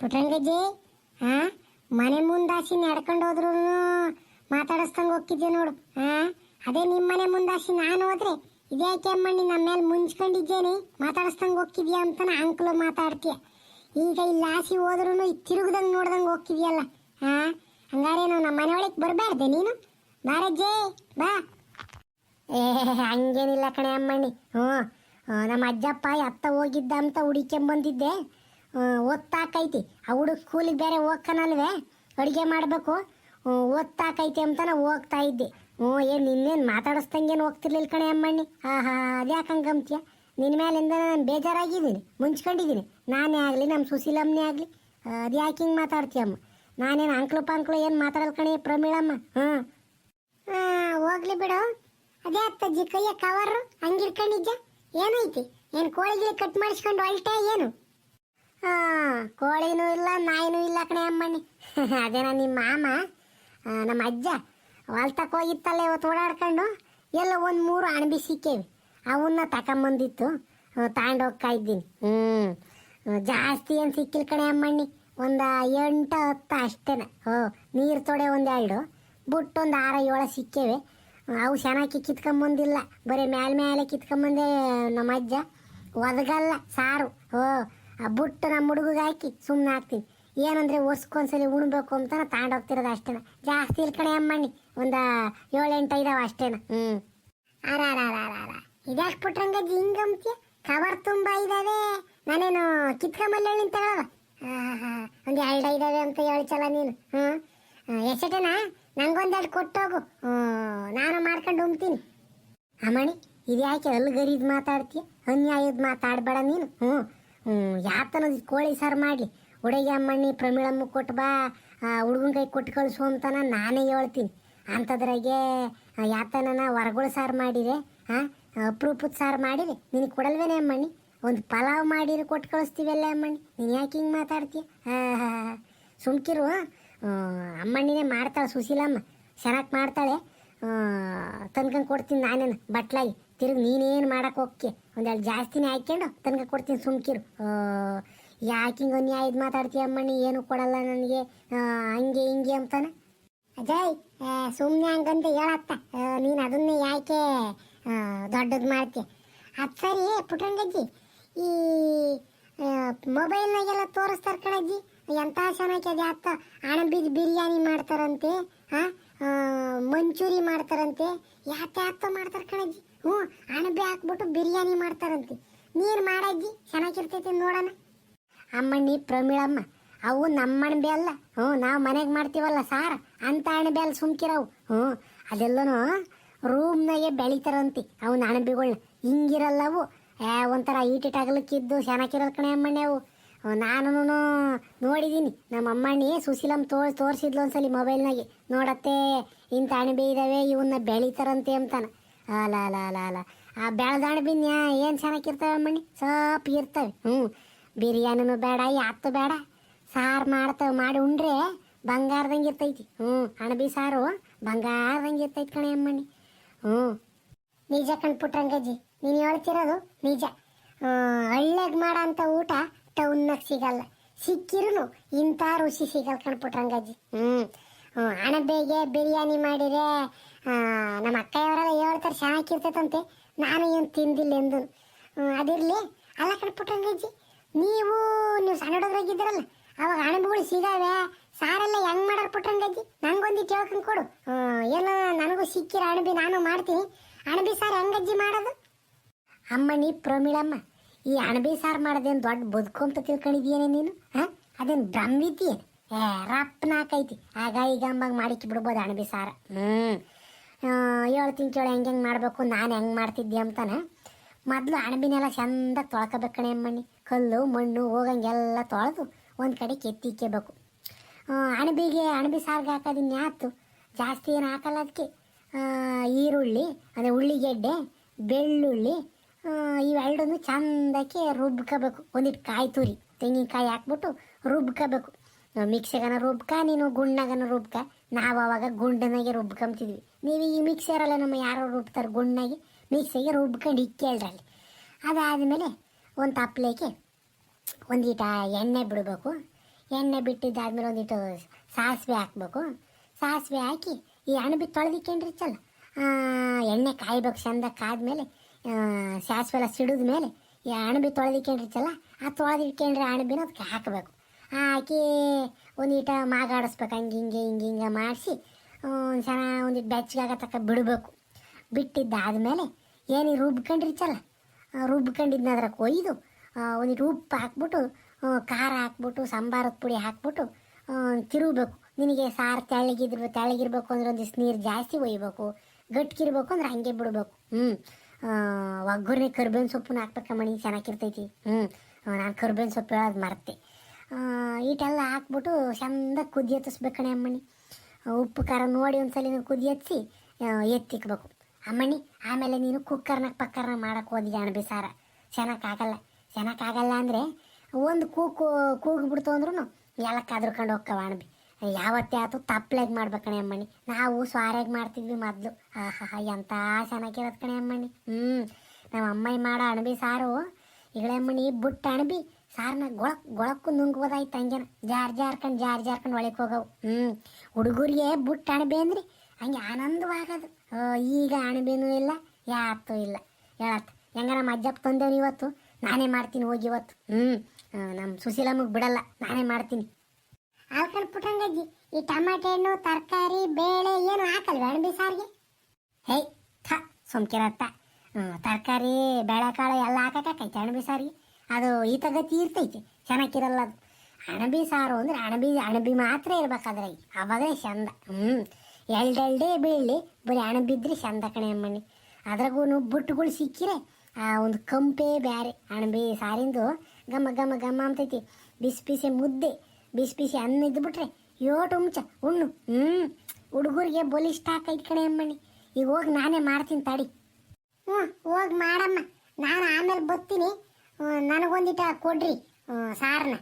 ಪುಟ್ರಂಗಜ್ಜಿ ಹಾ, ಮನೆ ಮುಂದಾಸಿ ನಡ್ಕೊಂಡು ಹೋದ್ರು ಮಾತಾಡಿಸ್ದಂಗೆ ಹೋಗ್ತಿದ್ದೆ ನೋಡು. ಹಾ, ಅದೇ ನಿಮ್ಮ ಮನೆ ಮುಂದಾಸಿ ನಾನು ಹೋದ್ರೆ ಇದೇ ಕೆಮ್ಮಣ್ಣಿ ನಮ್ಮ ಮೇಲೆ ಮುಂಚ್ಕೊಂಡಿದ್ದೇನೆ? ಮಾತಾಡಿಸ್ದಂಗೆ ಹೋಗ್ತಿದ್ಯಾ ಅಂತ ಅಂಕಲು ಮಾತಾಡ್ತೀಯ. ಈಗ ಇಲ್ಲಿ ಆಸಿ ಹೋದ್ರು ತಿರುಗ್ದಂಗೆ ನೋಡ್ದಂಗೆ ಹೋಗ್ತಿದ್ಯಲ್ಲ. ಹಾ ಹಂಗಾರೆ ನಾವು ನಮ್ಮ ಮನೆ ಒಳಗೆ ಬರಬಾರ್ದೆ ನೀನು? ಬಾರಜ್ಜೆ, ಬಾ. ಏ, ಹಂಗೇನಿಲ್ಲ ಕಣೆ ಅಮ್ಮಣ್ಣಿ. ಹ್ಞೂ ನಮ್ಮ ಅಜ್ಜಪ್ಪ ಅತ್ತ ಹೋಗಿದ್ದ ಅಂತ ಹುಡಿಕೊಂಬಂದಿದ್ದೆ ಓದ್ತಾಕೈತಿ. ಆ ಹುಡುಗ ಸ್ಕೂಲಿಗೆ ಬೇರೆ ಹೋಗ್ಕನಲ್ವೇ ಅಡುಗೆ ಮಾಡಬೇಕು. ಓದ್ತಾಕೈತಿ ಅಂತಾನೆ ಹೋಗ್ತಾ ಇದ್ದೆ. ಹ್ಞೂ ಏನು ನಿನ್ನೇನು ಮಾತಾಡಿಸ್ದಂಗೇನು ಹೋಗ್ತಿರ್ಲಿಲ್ಲ ಕಣೆ ಅಮ್ಮಣ್ಣಿ? ಆಹಾ ಹಾ ಹಂಗೆ ಗಮ್ತಿಯ ನಿನ್ನ ಮೇಲಿಂದ ನಾನು ಬೇಜಾರಾಗಿದ್ದೀನಿ, ಮುಂಚ್ಕೊಂಡಿದ್ದೀನಿ. ನಾನೇ ಆಗಲಿ ನಮ್ಮ ಸುಶೀಲಮ್ಮನೇ ಆಗಲಿ. ಅದು ಯಾಕೆ ಹಿಂಗೆ ಮಾತಾಡ್ತೀಯಮ್ಮ ನಾನೇನು ಅಂಕ್ಲು ಪಂಕ್ಲು ಏನು ಮಾತಾಡಲ್ ಕಣೆ ಪ್ರಮೀಳಮ್ಮ? ಹಾಂ. ಹೋಗ್ಲಿ ಬಿಡು. ಅದೇ ಅತ್ತಜ್ಜಿ ಕೈಯ ಕವರ್ ಹಂಗಿರ್ಕೊಂಡಿದ್ದ ಏನೈತಿ? ಏನು ಕೋಳಿಗಿಳಿ ಕಟ್ ಮಾಡಿಸ್ಕೊಂಡು ಹೊಲ್ಟೆ ಏನು? ಕೋಳಿನೂ ಇಲ್ಲ, ನಾಯಿನೂ ಇಲ್ಲ ಕಣೆ ಅಮ್ಮಣ್ಣಿ. ಅದೇನ ನಿಮ್ಮ ಮಾಮ ನಮ್ಮ ಅಜ್ಜ. ಹೊಲ್ತಕ್ಕೆ ಹೋಗಿತ್ತಲ್ಲ ಇವತ್ತು ಓಡಾಡ್ಕೊಂಡು? ಎಲ್ಲ ಒಂದು ಮೂರು ಅಣಬಿ ಸಿಕ್ಕೇವಿ. ಅವನ್ನ ತಗೊಂಬಂದಿತ್ತು ಹೋಗ್ತಾ ಇದ್ದೀನಿ. ಹ್ಞೂ ಜಾಸ್ತಿ ಏನು ಸಿಕ್ಕಿಲ್ಲ ಕಣೆ ಅಮ್ಮಣ್ಣಿ. ಒಂದು ಎಂಟು, ಹತ್ತು ಅಷ್ಟೇನ. ಹೋ, ನೀರು ತೊಡೆ ಒಂದು ಎರಡು ಬುಟ್ಟು ಒಂದು ಆರ, ಏಳು ಸಿಕ್ಕೇವೆ. ಅವು ಚೆನ್ನಾಗಿ ಕಿತ್ಕೊಂಬಂದಿಲ್ಲ. ಬರೀ ಮ್ಯಾಲೆ ಮೇಲೆ ಕಿತ್ಕೊಂಬಂದೆ ನಮ್ಮ ಅಜ್ಜ. ಒದಗಲ್ಲ ಸಾರು. ಓ ಆ ಬುಟ್ಟು ನಮ್ಮ ಹುಡುಗಿಗೆ ಹಾಕಿ ಸುಮ್ಮನೆ ಹಾಕ್ತೀನಿ. ಏನಂದ್ರೆ ವರ್ಷಕ್ಕೊಂದ್ಸಲಿ ಉಣ್ಬೇಕು ಅಂತ ತಗೊಂಡೋಗ್ತಿರೋದು ಅಷ್ಟೇನ. ಜಾಸ್ತಿ ಇಲ್ಲಿ ಕಡೆ ಅಮ್ಮಣ್ಣಿ ಒಂದು ಏಳೆಂಟು ಐದಾವ ಅಷ್ಟೇನ. ಹ್ಞೂ ಅರಾರಾರಾರ ಇದ್ಯಾಕೆ ಪುಟ್ರಂಗಜ್ಜಿ ಹಿಂಗಂತೀಯ ಕವರ್ ತುಂಬ ಇದಾವೆ. ನಾನೇನು ಕಿತ್ಕೊಂಬಲ್ಲ ನಿಂತ ಒಂದು ಎರಡು ಇದಾವೆ ಅಂತ ಹೇಳ್ಚಲ್ಲ ನೀನು. ಹ್ಮ್. ಎಷ್ಟೇನಾ? ನಂಗೊಂದೆರಡು ಕೊಟ್ಟೋಗು ಹ್ಞೂ ನಾನು ಮಾಡ್ಕೊಂಡು ಉಣ್ತೀನಿ. ಅಮ್ಮಣಿ ಇದ್ಯಾಕೆ ಗರೀದ್ ಮಾತಾಡ್ತೀಯ? ಅನ್ಯಾಯದ ಮಾತಾಡಬೇಡ ನೀನು. ಹ್ಞೂ ಹ್ಞೂ ಯಾತನ ಕೋಳಿ ಸಾರು ಮಾಡಿ? ಹುಡುಗಿ ಅಮ್ಮಣ್ಣಿ ಪ್ರಮೀಳಮ್ಮ ಕೊಟ್ಟು ಬಾ ಹುಡುಗನ ಕೈ ಕೊಟ್ಟು ಕಳಿಸು ಅಂತಾನ ನಾನೇ ಹೇಳ್ತೀನಿ. ಅಂಥದ್ರಾಗೆ ಯಾತನ ಹೊರಗಳು ಸಾರು ಮಾಡಿದೆ ಹಾಂ ಅಪ್ರೂಪದ ಸಾರು ಮಾಡಿರಿ, ನಿನಗೆ ಕೊಡಲ್ವೇನೆ ಅಮ್ಮಣ್ಣಿ? ಒಂದು ಪಲಾವ್ ಮಾಡಿರಿ ಕೊಟ್ಟು ಕಳಿಸ್ತೀವಲ್ಲ ಅಮ್ಮಣ್ಣಿ? ನೀನು ಯಾಕೆ ಹಿಂಗೆ ಮಾತಾಡ್ತೀಯ? ಸುಮ್ಕಿರು ಅಮ್ಮಣ್ಣಿನೇ ಮಾಡ್ತಾಳೆ ಸುಶೀಲಮ್ಮ. ಚೆನ್ನಾಗಿ ಮಾಡ್ತಾಳೆ. ತನ್ಕಂಗೆ ಕೊಡ್ತೀನಿ ನಾನೇನು, ಬಟ್ಲಾಗಿ. ತಿರುಗಿ ನೀನೇನು ಮಾಡಕ್ಕೆ ಹೋಗ್ಕೆ ಒಂದೆರಡು ಜಾಸ್ತಿನೇ ಹಾಕ್ಕೊಂಡು ತನಕ ಕೊಡ್ತೀನಿ ಸುಮ್ಕಿರು. ಯಾಕೆ ಹಿಂಗೆ ಅನ್ಯಾಯದ ಮಾತಾಡ್ತೀಯ ಅಮ್ಮಣ್ಣಿ? ಏನು ಕೊಡಲ್ಲ ನನಗೆ. ಹಂಗೆ ಹಿಂಗೆ ಅಂತಾನೆ. ಅಜಯ್ ಸುಮ್ಮನೆ ಹಂಗಂತ ಹೇಳತ್ತ. ನೀನು ಅದನ್ನೇ ಯಾಕೆ ದೊಡ್ಡದು ಮಾಡ್ತೀಯ ಅದು ಸರಿ ಪುಟ್ರಂಗಜ್ಜಿ ಈ ಮೊಬೈಲ್ನಾಗೆಲ್ಲ ತೋರಿಸ್ತಾರೆ ಕಣಜ್ಜಿ. ಎಂಥ ಚೆನ್ನಾಗಿ ಅದು ಅತ್ತ ಅಣಬಿದ ಬಿರಿಯಾನಿ ಮಾಡ್ತಾರಂತೆ ಹಾಂ ಮಂಚೂರಿ ಮಾಡ್ತಾರಂತೆ. ಯಾಕೆ ಯಾತ ಮಾಡ್ತಾರೆ ಕಣಜ್ಜಿ. ಹ್ಞೂ ಅಣಬೆ ಹಾಕ್ಬಿಟ್ಟು ಬಿರಿಯಾನಿ ಮಾಡ್ತಾರಂತೆ. ನೀರು ಮಾಡಜ್ಜಿ ಚೆನ್ನಾಗಿರ್ತೈತೆ ನೋಡೋಣ. ಅಮ್ಮಣ್ಣಿ ಪ್ರಮೀಳಮ್ಮ, ಅವು ನಮ್ಮ ಅಣಬೆ ಅಲ್ಲ. ಹ್ಞೂ, ನಾವು ಮನೆಗೆ ಮಾಡ್ತೀವಲ್ಲ ಸಾರ, ಅಂತ ಅಣಬೆ ಅಲ್ಲಿ ಸುಮ್ಕಿರವು. ಹ್ಞೂ, ಅದೆಲ್ಲನೂ ರೂಮ್ನಾಗೆ ಬೆಳಿತಾರಂತೆ ಅವನ ಹಿಂಗಿರಲ್ಲ ಅವು. ಏ, ಒಂಥರ ಆಗ್ಲಿಕ್ಕಿದ್ದು ಚೆನ್ನಾಗಿರಲ್ಲ ಕಣೆ ಅಮ್ಮಣ್ಣಿ ಅವು. ನಾನು ನೋಡಿದ್ದೀನಿ ನಮ್ಮ ಅಮ್ಮಣ್ಣಿ ಸುಶೀಲಮ್ಮ ತೋರ್ ತೋರಿಸಿದ್ಲು ಒಂದ್ಸಲಿ ಮೊಬೈಲ್ನಾಗೆ. ನೋಡತ್ತೆ, ಇಂಥ ಅಣಬೆ ಇದ್ದಾವೆ ಇವನ್ನ ಬೆಳಿತಾರಂತೆ ಅಂತಾನ. ಅಲ ಅಲ ಅಲ ಅಲ ಆ ಬೆಳೆದ ಅಣಬಿನ್ಯಾ ಏನು ಚೆನ್ನಾಗಿರ್ತವೆ ಮಣ್ಣಿ ಸಪ್ ಇರ್ತವೆ. ಹ್ಞೂ ಬಿರಿಯಾನಿನೂ ಬೇಡ ಯಾತ್ತು ಬೇಡ. ಸಾರು ಮಾಡ್ತವೆ ಮಾಡಿ ಉಂಡ್ರೆ ಬಂಗಾರದಂಗೆ ಇರ್ತೈತಿ. ಹ್ಞೂ ಅಣಬಿ ಸಾರು ಬಂಗಾರದಂಗೆ ಇರ್ತೈತಿ ಕಣೆ ಅಮ್ಮಣ್ಣಿ. ಹ್ಞೂ ನಿಜ ಕಣ್ಪುಟ್ರಂಗಜ್ಜಿ ನೀನು ಹೇಳ್ತಿರೋದು ನಿಜ. ಹಳ್ಳಿಯಾಗ ಮಾಡೋ ಅಂಥ ಊಟ ಟೌನ್ನಾಗ ಸಿಗಲ್ಲ. ಸಿಕ್ಕಿರೂ ಇಂಥ ರುಚಿ ಸಿಗಲ್ಲ ಕಣ್ಪುಟ್ರಂಗಜ್ಜಿ ಹ್ಞೂ ಹ್ಞೂ ಅಣಬೆಗೆ ಬಿರಿಯಾನಿ ಮಾಡಿದ್ರೆ ಆ, ನಮ್ಮ ಅಕ್ಕಯವರೆಲ್ಲ ಹೇಳ್ತಾರೆ ಚೆನ್ನಾಗಿರ್ತೈತಂತೆ ನಾನು ಏನು ತಿಂದಿಲ್ಲ ಎಂದು ಅದಿರಲಿ, ಅಲ್ಲ ಕಣ್ಪುಟ್ರಂಗಜ್ಜಿ ನೀವು ನೀವು ಸಣ್ಣ ಹುಡುಗರಾಗಿದ್ದೀರಲ್ಲ ಅವಾಗ ಅಣಬುಗಳು ಸಿಗಾವೆ. ಸಾರೆಲ್ಲ ಹೆಂಗ್ ಮಾಡಾರ ಪುಟ್ರಂಗಜ್ಜಿ ನಂಗೊಂದಿಟ್ಟು ಹೇಳ್ಕೊಂಡು ಕೊಡು. ಏನೋ ನನಗೂ ಸಿಕ್ಕಿರ ಅಣಬಿ ನಾನು ಮಾಡ್ತೀನಿ. ಅಣಬಿ ಸಾರು ಹೆಂಗಜ್ಜಿ ಮಾಡೋದು? ಅಮ್ಮ ನೀ ಪ್ರಮಿಳಮ್ಮ, ಈ ಅಣಬಿ ಸಾರು ಮಾಡೋದೇನು ದೊಡ್ಡ ಬದುಕು ಅಂತ ತಿಳ್ಕೊಂಡಿದ್ಯೇನೆ ನೀನು? ಹಾಂ ಅದೇನು ಬ್ರಹ್ಮಿದ್ಯೇನು ಏ ರಪ್ಪ ಹಾಕೈತಿ ಆಗ ಈಗ ಅಂಬಾಗ ಮಾಡಿಕ್ಕಿ ಬಿಡ್ಬೋದು ಅಣಬಿ ಸಾರು. ಹ್ಞೂ ಹೇಳ್ತೀನಿ ಕೇಳಿ ಹೆಂಗೆ ಹೆಂಗೆ ಮಾಡಬೇಕು, ನಾನು ಹೆಂಗೆ ಮಾಡ್ತಿದ್ದೆ ಅಂತಾನೆ. ಮೊದಲು ಅಣಬಿನೆಲ್ಲ ಚೆಂದ ತೊಳ್ಕೋಬೇಕು ಕಣೆ ಅಮ್ಮಣ್ಣಿ. ಕಲ್ಲು, ಮಣ್ಣು, ಹೋಗಂಗೆಲ್ಲ ತೊಳೆದು ಒಂದು ಕಡೆ ಕೆತ್ತಿಕ್ಕೋಬೇಕು ಅಣಬಿಗೆ ಅಣಬಿ ಸಾರಿಗೆ ಹಾಕೋದು ಆಯ್ತು ಜಾಸ್ತಿ ಏನು ಹಾಕಲ್ಲ ಅದಕ್ಕೆ ಈರುಳ್ಳಿ ಅದೇ ಉಳ್ಳಿಗೆಡ್ಡೆ, ಬೆಳ್ಳುಳ್ಳಿ ಇವೆರಡನ್ನು ಚಂದಕ್ಕೆ ರುಬ್ಕೋಬೇಕು. ಒಂದಿಟ್ಟು ಕಾಯಿ ತುರಿ, ತೆಂಗಿನಕಾಯಿ ಹಾಕ್ಬಿಟ್ಟು ರುಬ್ಕೋಬೇಕು. ಮಿಕ್ಸಿಗನ ರುಬ್ಕ, ನೀನು ಗುಂಡ್ನಾಗನ ರುಬ್ಕ. ನಾವು ಅವಾಗ ಗುಂಡನಾಗೆ ರುಬ್ಕೊಂತಿದ್ವಿ ನೀವು ಈ ಮಿಕ್ಸರಲ್ಲ ನಮ್ಮ ಯಾರೋ ರುಬ್ತಾರೆ ಗುಂಡ್ನಾಗೆ ಮಿಕ್ಸಿಗೆ ರುಬ್ಕೊಂಡು ಇಕ್ಕೇಳ್ರಲ್ಲಿ ಅದಾದಮೇಲೆ ಒಂದು ತಪ್ಲೆಗೆ ಒಂದೀಟ ಎಣ್ಣೆ ಬಿಡಬೇಕು. ಎಣ್ಣೆ ಬಿಟ್ಟಿದ್ದಾದ್ಮೇಲೆ ಒಂದಿಟ್ಟು ಸಾಸಿವೆ ಹಾಕ್ಬೇಕು. ಸಾಸಿವೆ ಹಾಕಿ ಈ ಅಣಬಿ ತೊಳೆದಿಕ್ಕೊಂಡಿರ್ಚಲ್ಲ ಎಣ್ಣೆ ಕಾಯ್ಬೇಕು ಚಂದ ಕಾದ್ಮೇಲೆ ಸಾಸಿವೆ ಎಲ್ಲ ಸಿಡಿದ ಮೇಲೆ ಈ ಅಣಬಿ ತೊಳೆದಿಕ್ಕೊಂಡಿರ್ಚಲ್ಲ ಆ ತೊಳೆದಿಟ್ಕೊಂಡ್ರೆ ಅಣಬಿನ ಅದಕ್ಕೆ ಹಾಕಬೇಕು. ಹಾಕಿ ಒಂದಿಟ ಮಾಗಾಡಿಸ್ಬೇಕು ಹಂಗೆ, ಹಿಂಗೆ ಹಿಂಗೆ ಹಿಂಗೆ ಮಾಡಿಸಿ ಒಂದು ಸಲ ಒಂದಿಟ್ಟು ಬೆಚ್ಚಗಾಗ ತಕ್ಕ ಬಿಡಬೇಕು. ಬಿಟ್ಟಿದ್ದಾದಮೇಲೆ ಏನು ರುಬ್ಕೊಂಡಿರ್ಚಲ್ಲ ಚಲ. ಅದ್ರಾಗ ಕೊಯ್ದು ಒಂದಿಟ್ಟು ಉಪ್ಪು ಹಾಕ್ಬಿಟ್ಟು ಖಾರ ಹಾಕ್ಬಿಟ್ಟು ಸಾಂಬಾರದ ಪುಡಿ ಹಾಕ್ಬಿಟ್ಟು ತಿರುಗಬೇಕು. ನಿನಗೆ ಸಾರು ತೆಳ್ಳಗಿದ್ರು ತೆಳಗಿರ್ಬೇಕು ಅಂದ್ರೆ ಒಂದಿಷ್ಟು ನೀರು ಜಾಸ್ತಿ ಒಯ್ಬೇಕು ಗಟ್ಟಿಗಿರ್ಬೇಕು ಅಂದ್ರೆ ಹಂಗೆ ಬಿಡಬೇಕು. ಹ್ಞೂ ಒಗ್ಗರಣೆ ಕರ್ಬೇವಿನ ಸೊಪ್ಪನ್ನ ಹಾಕ್ಬೇಕಮ್ಮಣಿ ಚೆನ್ನಾಗಿರ್ತೈತಿ. ಹ್ಞೂ ನಾನು ಕರ್ಬೇವಿನ ಸೊಪ್ಪು ಹೇಳೋದು ಮರ್ತೆ. ಈಟೆಲ್ಲ ಹಾಕ್ಬಿಟ್ಟು ಚಂದ ಕುದಿ ಹತ್ತಿಸ್ಬೇಕಣೆ ಅಮ್ಮಣಿ. ಉಪ್ಪು, ಖಾರ ನೋಡಿ ಒಂದ್ಸಲ ಕುದಿ ಹಚ್ಚಿ ಎತ್ತಿಕ್ಬೇಕು. ಅಮ್ಮಣ್ಣಿ ಆಮೇಲೆ ನೀನು ಕುಕ್ಕರ್ನಾಗ ಪಕ್ಕರ್ನ ಮಾಡಕ್ಕೆ ಹೋದಿ ಅಣಬಿ ಸಾರ. ಚೆನ್ನಾಗಾಗಲ್ಲ ಚೆನ್ನಾಗಾಗಲ್ಲ ಅಂದರೆ ಒಂದು ಕೂಗು ಕೂಗ್ಬಿಡ್ತು ಅಂದ್ರೂ ಎಲ್ಲ ಕದ್ರಕೊಂಡು ಹೋಗ್ಕವ ಅಣಬಿ ಯಾವತ್ತೇ ಆಯ್ತು ತಪ್ಪಲಾಗಿ ಮಾಡ್ಬೇಕಣೆ ಅಮ್ಮಣ್ಣಿ ನಾವು ಸ್ವಾರಾಗಿ ಮಾಡ್ತಿದ್ವಿ ಮೊದಲು. ಆಹಾ ಎಂಥ ಚೆನ್ನಾಗಿರೋದು ಕಣೆ ಅಮ್ಮಣ್ಣಿ ಹ್ಞೂ ನಮ್ಮ ಅಮ್ಮಯ್ಯ ಮಾಡೋ ಅಣಬಿ ಸಾರು. ಈಗಳೆ ಅಮ್ಮಣ್ಣಿ ಬುಟ್ಟು ಅಣಬಿ ಸಾರನ್ನ ಗೊಳಕ್, ಗೊಳಕ್ಕೂ ನುಂಗ್ಬೋದಾಯ್ತು ಹಂಗೇನ. ಜಾರ್ ಜಾರ್ಕೊಂಡು ಜಾರ್ ಜಾರ್ಕೊಂಡು ಒಳಗೆ ಹೋಗವು. ಹ್ಞೂ ಹುಡುಗರಿಗೆ ಬುಟ್ಟು ಅಣಬೆ ಅಂದ್ರಿ, ಹಂಗೆ ಆನಂದವಾಗದು. ಈಗ ಅಣಬೆನೂ ಇಲ್ಲ ಯಾತು ಇಲ್ಲ. ಹೇಳತ್ ಹೆಂಗ ನಮ್ಮ ಅಜ್ಜಪ್ಪ ತಂದೇವ್ರಿ ಇವತ್ತು? ನಾನೇ ಮಾಡ್ತೀನಿ ಹೋಗಿ ಇವತ್ತು. ಹ್ಞೂ ನಮ್ಮ ಸುಶೀಲಮ್ಮಗೆ ಬಿಡಲ್ಲ, ನಾನೇ ಮಾಡ್ತೀನಿ. ಆಲ್ಕಂಡ್ ಪುಟ್ಟಂಗಜ್ಜಿ, ಈ ಟಮಾಟೆ ಹಣ್ಣು, ತರಕಾರಿ, ಬೇಳೆ ಏನು ಹಾಕಲ್ವ ಅಣಬೆ ಸಾರಿಗೆ? ಹೇ ಥ, ಸುಮ್ಕಿರತ್ತ. ತರಕಾರಿ, ಬೇಳೆಕಾಳು ಎಲ್ಲ ಹಾಕಕ್ಕೆ ಕೈ ಅಣಬೆ ಸಾರಿಗೆ. ಅದು ಈ ತಗತಿ ಇರ್ತೈತಿ. ಚೆನ್ನಾಗಿರಲ್ಲ ಅದು. ಅಣಬಿ ಸಾರು ಅಂದ್ರೆ ಅಣಬಿ ಅಣಬಿ ಮಾತ್ರ ಇರ್ಬೇಕಾದ್ರೆ ಅವಾಗಲೇ ಚಂದ. ಹ್ಞೂ ಎಲ್ಡೆಲ್ಡೆ ಬೀಳಲಿ ಬರೀ ಅಣಬಿದ್ರೆ ಚಂದ ಕಣೆ ಅಮ್ಮನಿ ಅದ್ರಾಗೂ ಬುಟ್ಟುಗಳು ಸಿಕ್ಕಿರೆ, ಆ, ಒಂದು ಕಂಪೆ ಬ್ಯಾರೆ. ಅಣಬಿ ಸಾರಿಂದು ಗಮ ಗಮ ಗಮ ಅಂತೈತಿ. ಬಿಸಿ ಬಿಸಿ ಮುದ್ದೆ, ಬಿಸಿ ಬಿಸಿ ಅನ್ನ ಇದ್ಬಿಟ್ರೆ ಯೋಟು ಹುಂಚ ಉಣ್ಣು. ಹ್ಞೂ ಹುಡುಗರಿಗೆ ಬಲಿಷ್ಠ ಹಾಕೈತಿ ಕಣೆ ಅಮ್ಮನಿ ಈಗ ಹೋಗಿ ನಾನೇ ಮಾಡ್ತೀನಿ ತಡಿ. ಹ್ಞೂ ಹೋಗಿ ಮಾಡಮ್ಮ. ನಾನು ಆಮೇಲೆ ಬರ್ತೀನಿ. ನನಗೊಂದಿಟ ಕೊಡ್ರಿ. ಸಾರ್ನ.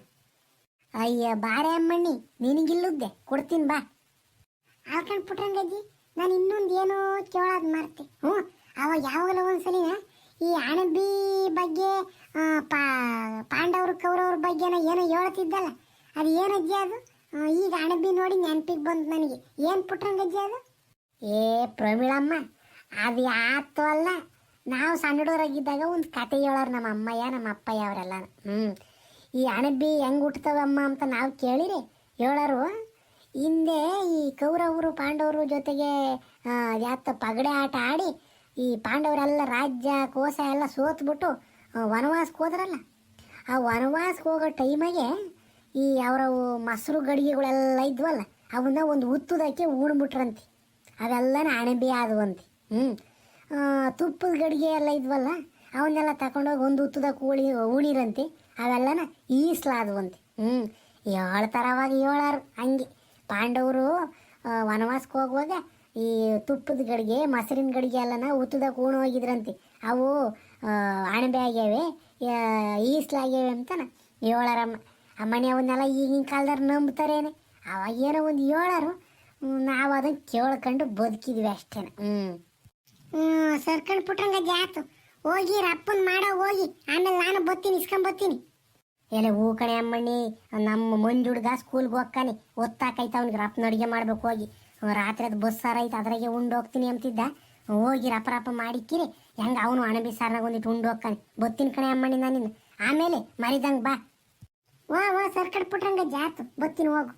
ಅಯ್ಯ, ಬಾರೆ ಅಮ್ಮಣ್ಣಿ, ನಿನಗಿಲ್ಲುದ್ದೆ. ಕೊಡ್ತೀನಿ ಬಾ. ಆಳ್ಕಂಡ್ ಪುಟ್ರಂಗಜ್ಜಿ ನಾನು ಇನ್ನೊಂದು ಏನೋ ಕೇಳೋದು ಮಾಡ್ತೆ. ಹ್ಞೂ ಅವಾಗ ಯಾವಾಗಲೂ ಒಂದ್ಸಲಿನ ಈ ಅಣಬಿ ಬಗ್ಗೆ ಪಾ, ಪಾಂಡವರು ಕೌರವ್ರ ಬಗ್ಗೆನ ಏನೋ ಹೇಳ್ತಿದ್ದಲ್ಲ. ಅದು ಏನಜ್ಜಿ ಅದು? ಈಗ ಅಣಬಿ ನೋಡಿ ನೆನಪಿಗೆ ಬಂತು ನನಗೆ. ಏನು ಪುಟ್ರಂಗಜ್ಜಿ ಅದು? ಏ ಪ್ರವೀಳಮ್ಮ ಅದು ಯಾತು ಅಲ್ಲ. ನಾವು ಸಣ್ಣ ಹುಡುಗರಾಗಿದ್ದಾಗ ಒಂದು ಕತೆ ಹೇಳೋರು ನಮ್ಮ ಅಮ್ಮಯ್ಯ, ನಮ್ಮ ಅಪ್ಪಯ್ಯ ಅವರೆಲ್ಲ. ಹ್ಞೂ ಈ ಅಣಬಿ ಹೆಂಗೆ ಹುಟ್ಟುತ್ತವಮ್ಮ ಅಂತ ನಾವು ಕೇಳಿರಿ, ಹೇಳೋರು, ಹಿಂದೆ ಈ ಕೌರವರು, ಪಾಂಡವರು ಜೊತೆಗೆ ಯಾತ ಪಗಡೆ ಆಟ ಆಡಿ ಈ ಪಾಂಡವರೆಲ್ಲ ರಾಜ್ಯ ಕೋಶ ಎಲ್ಲ ಸೋತ್ಬಿಟ್ಟು ವನವಾಸಕ್ಕೆ ಹೋದ್ರಲ್ಲ. ಆ ವನವಾಸಕ್ಕೆ ಹೋಗೋ ಟೈಮಿಗೆ ಈ ಅವರ ಮೊಸರು ಗಡಿಗೆಗಳೆಲ್ಲ ಇದ್ವಲ್ಲ, ಅವನ್ನ ಒಂದು ಉತ್ತುದಕ್ಕೆ ಉಣ್ಬಿಟ್ರಂತೆ ಅವೆಲ್ಲನ ಅಣಬಿ ಆದವಂತೆ. ಹ್ಞೂ ತುಪ್ಪದ ಗಡಿಗೆ ಎಲ್ಲ ಇದ್ವಲ್ಲ ಅವನ್ನೆಲ್ಲ ತಗೊಂಡೋಗಿ ಒಂದು ಉತ್ತದ ಉಳಿ ಉಳಿರಂತೆ ಅವೆಲ್ಲನ ಈಸ್ಲಾದವಂತೆ. ಹ್ಞೂ ಹೇಳ್ತಾರ ಅವಾಗ ಹೇಳಾರು ಹಂಗೆ. ಪಾಂಡವರು ವನವಾಸಕ್ಕೆ ಹೋಗುವಾಗ ಈ ತುಪ್ಪದ ಗಡಿಗೆ ಮೊಸರಿನ ಗಡಿಗೆ ಎಲ್ಲನ ಉತ್ತದಕ್ಕೆ ಉಣ ಹೋಗಿದ್ರಂತೆ. ಅವು ಆ, ಅಣಬೆ ಆಗ್ಯಾವೆ ಆ, ಈಸ್ಲಾಗ್ಯಾವೆ ಅಂತನ ಹೇಳಾರಮ್ಮ ಅಮ್ಮನೆ ಅವನ್ನೆಲ್ಲ ಈಗಿನ ಕಾಲದವ್ರು ನಂಬ್ತಾರೇನೆ. ಅವಾಗ ಏನೋ ಒಂದು ಹೇಳಾರು ನಾವು ಅದನ್ನು ಕೇಳ್ಕೊಂಡು ಬದುಕಿದ್ವಿ ಅಷ್ಟೇನೆ. ಹ್ಞೂ ಸರ್ಕಂಡು ಪುಟ್ರಂಗ ಜಾತು ಹೋಗಿ ರಪ್ಪನ್ ಮಾಡೋ, ಹೋಗಿ. ಆಮೇಲೆ ನಾನು ಬತ್ತೀನಿ ಇಸ್ಕೊಂಡ್ ಎಲ್ಲ ಹೂ ಕಣೆ ಅಮ್ಮಣ್ಣಿ, ನಮ್ಮ ಮಂಜು ಹುಡ್ಗ ಸ್ಕೂಲ್ಗೆ ಹೋಗ್ಕಾನೆ ಒತ್ತಾಕೈತ ಅವ್ನಿಗೆ ರಪ್ಪನ ಅಡುಗೆ ಮಾಡ್ಬೇಕು, ಹೋಗಿ. ರಾತ್ರಿ ಅದು ಬಸ್ ಸಾರ ಐತೆ, ಅದ್ರಾಗೆ ಉಂಡು ಹೋಗ್ತೀನಿ ಅಂತಿದ್ದ. ಹೋಗಿ ರಪ್ಪ ರಪ್ಪ ಮಾಡಿಕ್ಕಿರಿ. ಹೆಂಗೆ ಅವನು ಅಣಬಿ ಸಾರ್ನಾಗ ಒಂದಿಟ್ಟು ಉಂಡು ಹೋಗ್ಕಾನೆ ಬತ್ತೀನಿ ಕಣೆ ಅಮ್ಮಣ್ಣಿ ನಾನಿನ್ನು ಆಮೇಲೆ ಮರಿದಂಗೆ ಬಾ. ವಾ ವಾ, ಸರ್ಕಡ್ ಪುಟ್ರಂಗ ಜಾತು ಬತ್ತೀನಿ ಹೋಗು.